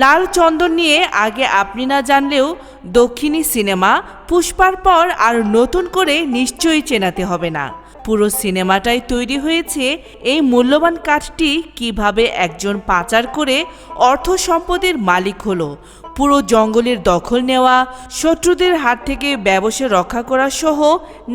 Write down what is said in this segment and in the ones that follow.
লাল চন্দন নিয়ে আগে আপনি না জানলেও দক্ষিণী সিনেমা, পুষ্পার পর আর নতুন করে নিশ্চয়ই চেনাতে হবে না। পুরো সিনেমাটাই তৈরি হয়েছে এই মূল্যবান কাঠটি কীভাবে একজন পাচার করে অর্থ সম্পদের মালিক হলো, পুরো জঙ্গলের দখল নেওয়া, শত্রুদের হাত থেকে ব্যবসা রক্ষা করা সহ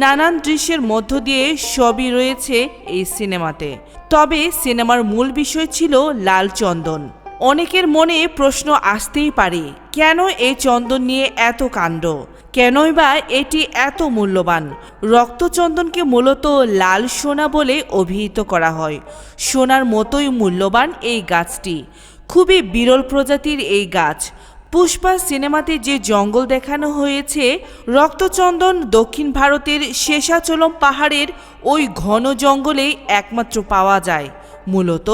নানান দৃশ্যের মধ্য দিয়ে সবই রয়েছে এই সিনেমাতে। তবে সিনেমার মূল বিষয় ছিল লাল চন্দন। অনেকের মনে প্রশ্ন আসতেই পারে, কেন এই চন্দন নিয়ে এত কাণ্ড? কেনই বা এটি এত মূল্যবান? রক্তচন্দনকে মূলত লাল সোনা বলে অভিহিত করা হয়। সোনার মতোই মূল্যবান এই গাছটি। খুবই বিরল প্রজাতির এই গাছ। পুষ্পা সিনেমাতে যে জঙ্গল দেখানো হয়েছে, রক্তচন্দন দক্ষিণ ভারতের শেষাচলম পাহাড়ের ওই ঘন জঙ্গলে একমাত্র পাওয়া যায়। মূলত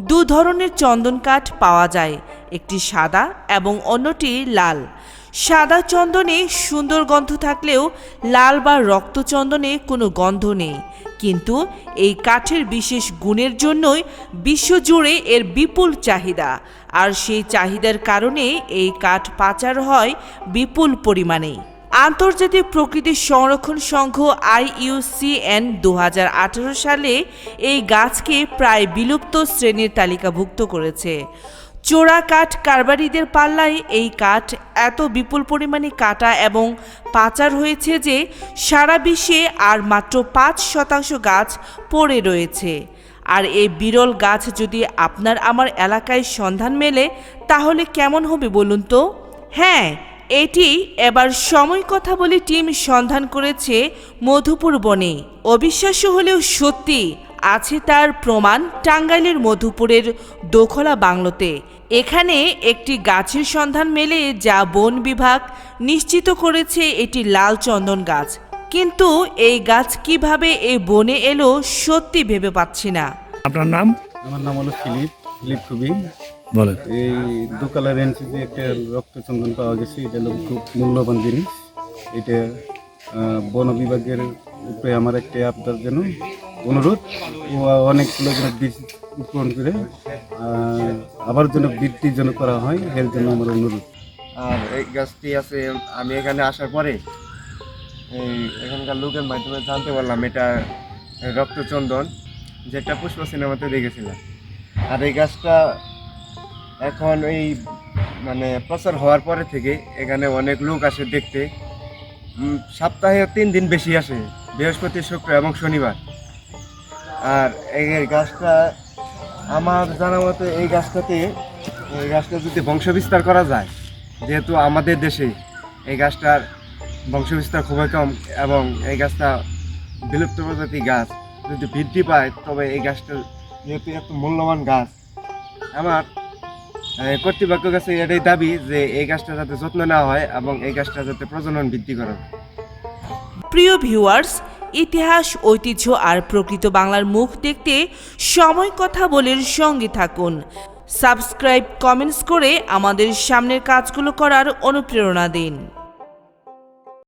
দু ধরনের চন্দন কাঠ পাওয়া যায়, একটি সাদা এবং অন্যটি লাল। সাদা চন্দনে সুন্দর গন্ধ থাকলেও লাল বা রক্তচন্দনে কোনো গন্ধ নেই। কিন্তু এই কাঠের বিশেষ গুণের জন্যই বিশ্বজুড়ে এর বিপুল চাহিদা। আর সেই চাহিদার কারণে এই কাঠ পাচার হয় বিপুল পরিমাণে আন্তর্জাতিক প্রকৃতি সংরক্ষণ সংঘ আইইউসিএন দু সালে এই গাছকে প্রায় বিলুপ্ত শ্রেণির তালিকাভুক্ত করেছে। চোরা কাঠ কারবারিদের পাল্লায় এই কাঠ এত বিপুল পরিমাণে কাটা এবং পাচার হয়েছে যে সারা বিশ্বে আর মাত্র পাঁচ শতাংশ গাছ পড়ে রয়েছে। আর এই বিরল গাছ যদি আপনার আমার এলাকায় সন্ধান মেলে, তাহলে কেমন হবে বলুন তো? হ্যাঁ এটি এবার সময় কথা বলে টিম সন্ধান করেছে মধুপুর বনে। অবিশ্বাস্য হলেও সত্যি আছে তার প্রমাণ টাঙ্গাইলের মধুপুরের দোখলা বাংলোতে। এখানে একটি গাছের সন্ধান মেলে যা বন বিভাগ নিশ্চিত করেছে এটি লাল চন্দন গাছ। কিন্তু এই গাছ কীভাবে এই বনে এলো সত্যি ভেবে পাচ্ছি না। আপনার নাম? আমার নাম হলো ফিলিপ ফিলিপ বলেন। এই দু কালার এনসিসি একটা রক্তচন্দন পাওয়া গেছে এটা হলো খুব মূল্যবান জিনিস। এটা বন বিভাগের উপরে আমার একটা আপনার জন্য অনুরোধ। ও অনেকগুলো যেন বীজ উৎপন্ন করে আবার যেন বৃদ্ধির জন্য করা হয় এর জন্য আমার অনুরোধ। আর এই গাছটি আছে আমি এখানে আসার পরে এই এখানকার লোকের মাধ্যমে জানতে পারলাম এটা রক্তচন্দন যেটা পুষ্প সিনেমাতে দেখেছিলাম। আর এই গাছটা এখন এই মানে প্রচার হওয়ার পরে থেকে এখানে অনেক লোক আসে দেখতে। সপ্তাহে তিন দিন বেশি আসে, বৃহস্পতি, শুক্র এবং শনিবার। আর এই গাছটা, আমার জানা মতো এই গাছটাতে, এই গাছটা যদি বংশ বিস্তার করা যায়, যেহেতু আমাদের দেশে এই গাছটার বংশ বিস্তার খুবই কম এবং এই গাছটা বিলুপ্ত প্রজাতি গাছ যদি বৃদ্ধি পায়, তবে এই গাছটা যেহেতু এত মূল্যবান গাছ, আমার কর্তৃপক্ষের কাছে এটাই দাবি যে এই গাছটা যাতে যত্ন নেওয়া হয় এবং এই গাছটা যাতে প্রজনন বৃদ্ধি করা। প্রিয় ভিউয়ার্স, ইতিহাস, ঐতিহ্য আর প্রকৃত বাংলার মুখ দেখতে সময় কথা বলের সঙ্গে থাকুন। সাবস্ক্রাইব, কমেন্টস করে আমাদের সামনের কাজগুলো করার অনুপ্রেরণা দিন।